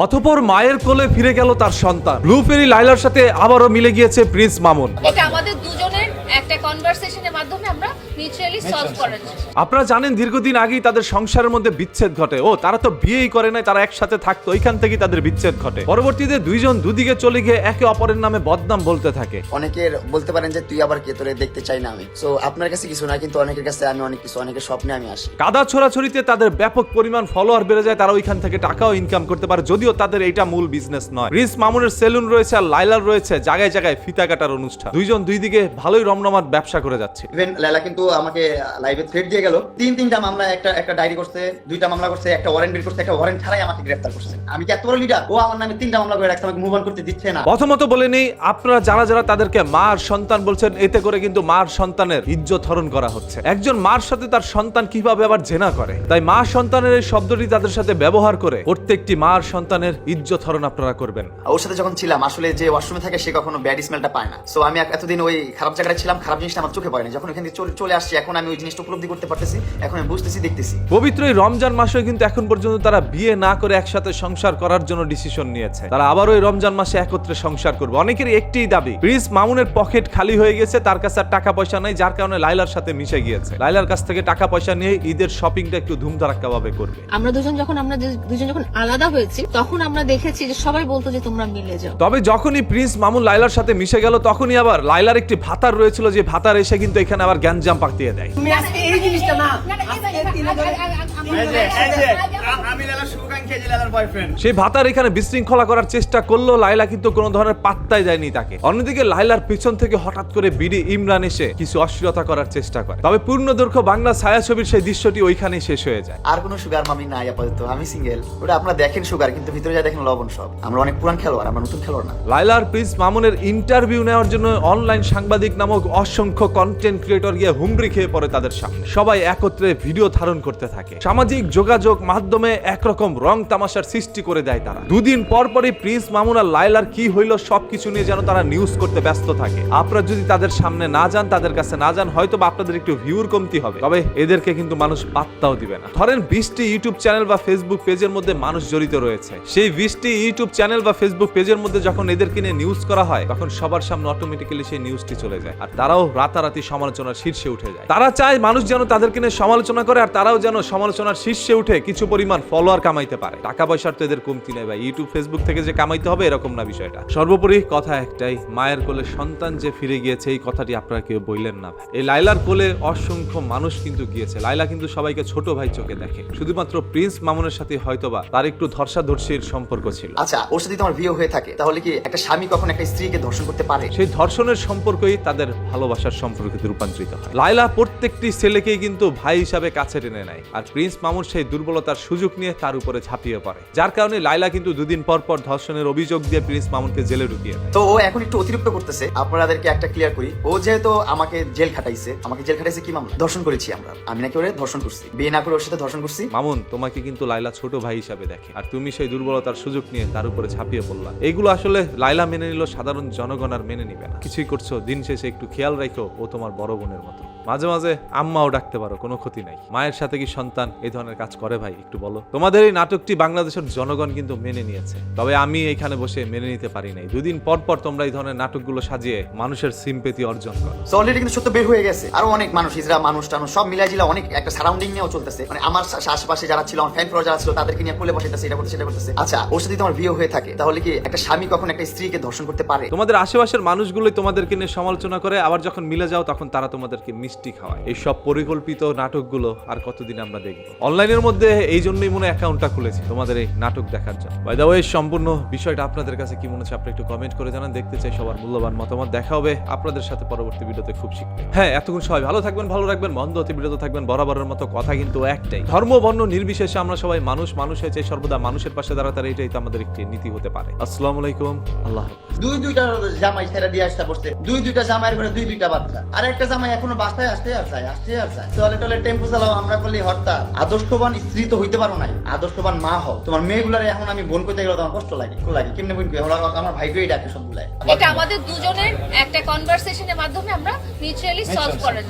অতপর মায়ের কোলে ফিরে গেল তার সন্তান। ব্লু ফেরি লাইলার সাথে আবারও মিলে গিয়েছে প্রিন্স মামুন। এটা আমাদের দুজনের একটা কনভারসেশনের মাধ্যমে আমরা আপনারা জানেন দীর্ঘদিন আগেই তাদের সংসারের মধ্যে বিচ্ছেদ ঘটে। ও তারা তো বিয়েই করে নাই তারা একসাথে থাকতো ওইখান থেকেই তাদের বিচ্ছেদ ঘটে। পরবর্তীতে দুইজন দুদিকে চলে গিয়ে একে অপরের নামে বদনাম বলতে থাকে। অনেকের বলতে পারেন যে তুই আবার কে তোরে দেখতে চাই না আমি? সো আপনার কাছে কিছু না কিন্তু অনেকের কাছে আমি অনেক কিছু অনেকের স্বপ্নে আমি আসি। কাদা ছোড়াছড়িতে তাদের ব্যাপক পরিমাণ ফলোয়ার বেড়ে যায় তারা ওইখান থেকে টাকাও ইনকাম করতে পারে যদিও তাদের এইটা মূল বিজনেস নয়। রিস মামুনের সেলুন রয়েছে আর লাইলার রয়েছে জায়গায় জায়গায় ফিতা কাটার অনুষ্ঠান। দুইজন দুই দিকে ভালোই রমরমার ব্যবসা করে যাচ্ছে। ইভেন লাইলা কিন্তু আমাকে লাইভে থ্রেড দিয়ে গেল। তিন তিনটা মামলা একটা একটা ডায়েরি করছে দুইটা মামলা করছে একটা ওয়ারেন্ট বের করছে একটা ওয়ারেন্ট ছাড়াই আমাকে গ্রেফতার করছে। আমি কি এত বড় লিডার ও আমার নামে তিনটা মামলা করে রাখছে আমাকে মুভ অন করতে দিচ্ছে না। প্রথমত বলে নেই আপনারা যারা যারা তাদেরকে মার সন্তান বলছেন এতে করে কিন্তু মার সন্তানের ইজ্জত হরণ করা হচ্ছে। একজন মার সাথে তার সন্তান কীভাবে আবার জেনা করে? তাই মা সন্তানের এই শব্দটি তাদের সাথে ব্যবহার করে প্রত্যেকটি মার সন্তানের ইজ্জত হরণ আপনারা করবেন। ওর সাথে যখন ছিলাম আসলে যে ওয়াশরুমে থাকে সে কখনো ব্যাড স্মেলটা পায় না। সো আমি এতদিন ওই খারাপ জায়গায় ছিলাম খারাপ জিনিসটা আমার চোখে পড়ে না যখন এখান থেকে চলে- চলে আসছি এখন আমি ওই জিনিসটা উপলব্ধি করতে পারতেছি এখন আমি বুঝতেছি দেখতেছি। পবিত্র এই রমজান মাসে কিন্তু এখন পর্যন্ত তারা বিয়ে না করে একসাথে সংসার করার জন্য ডিসিশন নিয়েছে। তারা আবার ওই রমজান মাসে একত্রে সংসার করবে। অনেকের একটিই দাবি প্রিন্স মামুনের পকেট খালি হয়ে গেছে তার কাছে আর টাকা পয়সা নাই যার কারণে লাইলার সাথে মিশে গিয়েছে। লাইলার কাছ থেকে টাকা পয়সা নিয়ে ঈদের শপিংটা একটু ধুমধারাক্কা ভাবে করবে। আমরা দুজন যখন আমরা দুজন যখন আলাদা হয়েছি তখন আমরা দেখেছি যে সবাই বলতো যে তোমরা মিলে যাও। তবে যখনই প্রিন্স মামুন লাইলার সাথে মিশে গেল তখনই আবার লাইলার একটি ভাতার রয়েছিল যে ভাতার এসে কিন্তু এখানে আবার গ্যাঞ্জাম পাকিয়ে দেয় তুমি আজকে এই জিনিসটা না ভাতার এখানে বিশৃঙ্খলা করার চেষ্টা করল লাইলা কিন্তু কোনো ধরনের পাত্তাই দেয়নি তাকে। অন্যদিকে লাইলার পিছন থেকে হঠাৎ করে বিডি ইমরান এসে কিছু অশ্লীলতা করার চেষ্টা করে। তবে পূর্ণদৈর্ঘ্য বাংলা ছায়াছবির সেই দৃশ্যটি ওইখানেই শেষ হয়ে যায়। আর কোনো সুগার মামি নাই আপাতত আমি সিঙ্গেল ওটা আপনারা দেখেন সুগার কিন্তু ভিতরে যা দেখেন লবণ সব। আমরা অনেক পুরান খেলোয়াড় আমরা নতুন খেলোয়াড় না। লাইলার প্রিন্স মামুনের ইন্টারভিউ নেওয়ার জন্য অনলাইন সাংবাদিক নামক অসংখ্য কন্টেন্ট ক্রিয়েটর গিয়ে হুমড়ি খেয়ে পড়ে তাদের সামনে। সবাই একত্রে ভিডিও ধারণ করতে থাকে। সামাজিক যোগাযোগ মাধ্যমে একরকম রং তামাশার সৃষ্টি করে দেয় তারা। দুদিন পর পরই প্রিন্স মামুন লাইলার কি হইল সবকিছু নিয়ে যেন তারা নিউজ করতে ব্যস্ত থাকে। আপনারা যদি তাদের সামনে না যান, তাদের কাছে না যান, হয়তো বা আপনাদের একটু ভিউর কমতি হবে। তবে এদেরকে কিন্তু মানুষ পাত্তাও দিবে না। ধরেন বিশটি ইউটিউব চ্যানেল বা ফেসবুক পেজের মধ্যে মানুষ জড়িত রয়েছে। সেই বিশটি ইউটিউব চ্যানেল বা ফেসবুক পেজের মধ্যে যখন এদেরকে নিয়ে নিউজ করা হয়, তখন সবার সামনে অটোমেটিক্যালি সেই নিউজটি চলে যায়। আর তারাও রাতারাতি সমালোচনার শীর্ষে উঠে যায়। তারা চায় মানুষ যেন তাদেরকে নিয়ে সমালোচনা করে আর তারাও যেন সমালোচনার শীর্ষে উঠে কিছু পরিমাণ ফলোয়ার কামাইতে পারে। টাকা পয়সার তো এদের কমতি নেই ভাই। ইউটিউব ফেসবুক থেকে যে কামাইতে হবে এরকম না বিষয়টা। সর্বোপরি কথা একটাই মায়ের কোলে সন্তান যে ফিরে গিয়েছে এই কথাটি আপনারা কেউ বললেন না এই লাইলার কোলে অসংখ্য মানুষ কিন্তু গিয়েছে। লাইলা কিন্তু সবাইকে ছোট ভাই চোখে দেখে। শুধুমাত্র প্রিন্স মামুনের সাথে হয়তোবা তার একটু ধর্ষাধর্ষির সম্পর্ক ছিল। আচ্ছা ওর সাথে তোমার বিয়ে হয়ে থাকে তাহলে কি একটা স্বামী কখন একটা স্ত্রীকে ধর্ষণ করতে পারে? সেই ধর্ষণের সম্পর্কই তাদের ভালোবাসার সম্পর্কে রূপান্তরিত হয়। লাইলা প্রত্যেকটি ছেলেকেই কিন্তু ভাই হিসাবে কাছে টেনে নেয়। আর প্রিন্স মামুন সেই দুর্বলতার সুযোগ নিয়ে তার উপরে ঝাঁপিয়ে পড়ে। যার কারণে লাইলা কিন্তু দুদিন পর পর ধর্ষণের অভিযোগ দিয়ে প্রিন্স মামুনকে জেলে ঢুকিয়ে দেয়। তো ও এখন একটু অতিরিক্ত করতেছে। আপনাদেরকে একটা ক্লিয়ার করি। ও যেহেতু আমাকে জেল খাটাইছে আমাকে জেল খাটাইছে কি মামলা? ধর্ষণ করেছি আমরা। আমি নাকি ওরে ধর্ষণ করছি। বিয়ে না করে ওর সাথে ধর্ষণ করছি? মামুন তোমাকে কিন্তু লাইলা ছোট ভাই হিসাবে দেখে। আর তুমি সেই দুর্বলতার সুযোগ নিয়ে তার উপরে ঝাঁপিয়ে পড়লা। এইগুলো আসলে লাইলা মেনে নিল সাধারণ জনগণ আর মেনে নিবে না। কিছুই করছ দিন শেষে একটু খেয়াল রাখো ও তোমার বড় বোনের মতো। মাঝে মাঝে আম্মাও ডাকতে পারো কোনো ক্ষতি নাই। মায়ের সাথে কি সন্তান এই ধরনের কাজ করে ভাই একটু বলো? তোমাদের এই নাটকটি বাংলাদেশের জনগণ কিন্তু মেনে নিয়েছে। তবে আমি এখানে বসে মেনে নিতে পারি নাই। দুদিন পর পর তোমরা এই ধরনের নাটকগুলো সাজিয়ে মানুষের সিম্পেতি অর্জন করো। সো অলরেডি কিন্তু সত্য বের হয়ে গেছে। আরও অনেক মানুষ ইসরা মানুষ টানুষ সব মিলাই জিলা অনেক একটা সারাউন্ডিং নিয়েও চলতেছে। মানে আমার আশেপাশে যারা ছিল আমার ফ্যান ফলো যারা ছিল তাদেরকে নিয়ে কোলে বসাইতেছে এটা করতেছে সেটা করতেছে আচ্ছা ওর সাথে তোমার বিয়ে হয়ে থাকে তাহলে কি একটা স্বামী কখন একটা স্ত্রীকে ধর্ষণ করতে পারে? তোমাদের আশেপাশের মানুষগুলোই তোমাদেরকে নিয়ে সমালোচনা করে আবার যখন মিলে যাও তখন তারা তোমাদেরকে মিষ্টি খাওয়ায়। এই সব পরিকল্পিত নাটকগুলো আর কতদিন আমরা দেখব? অনলাইনের মধ্যে এই জন্যই মনে অ্যাকাউন্টটা খুলেছি, তোমাদের এই নাটক দেখার জন্য। বাই দ্য ওয়ে সম্পূর্ণ বিষয়টা আপনাদের কাছে কি মনে হচ্ছে আপনি একটু কমেন্ট করে জানান, দেখতে চাই সবার মূল্যবান মতামত। দেখা হবে আপনাদের সাথে পরবর্তী ভিডিওতে খুব শীঘ্রই। হ্যাঁ এতক্ষণ সবাই ভালো থাকবেন, ভালো রাখবেন বন্ধ হতে বিরত থাকবেন, বরাবরের মতো কথা কিন্তু একটাই। ধর্ম, বর্ণ, নির্বিশেষে আমরা সবাই মানুষ মানুষ হয়েছে, সর্বদা মানুষের পাশে দাঁড়াতে এটাই তো আমাদের একটি নীতি হতে পারে। আসসালামু আলাইকুম, আল্লাহ দুই দুইটা জামাই ছেড়ে দিয়ে আসতে বসতে দুই দুইটা জামাইয়ের ঘরে দুই দুইটা বাচ্চা। আর একটা জামাই এখনও বাসায় আসতে আর চায় আসতে। আর চায় টলে টলে টেম্পো চালাও আমরা করলি হরতাল। আদর্শবান স্ত্রী তো হইতে পারো নাই। আদর্শবান মা হও। তোমার মেয়েগুলার এখন আমি বোন করতে গেলে তোমার কষ্ট লাগে লাগে। কেমনে বোন আমার ভাইকেই ডাকে সবগুলাই এটা আমাদের দুজনের একটা কনভারসেশনের মাধ্যমে আমরা মিউচুয়ালি সলভ করার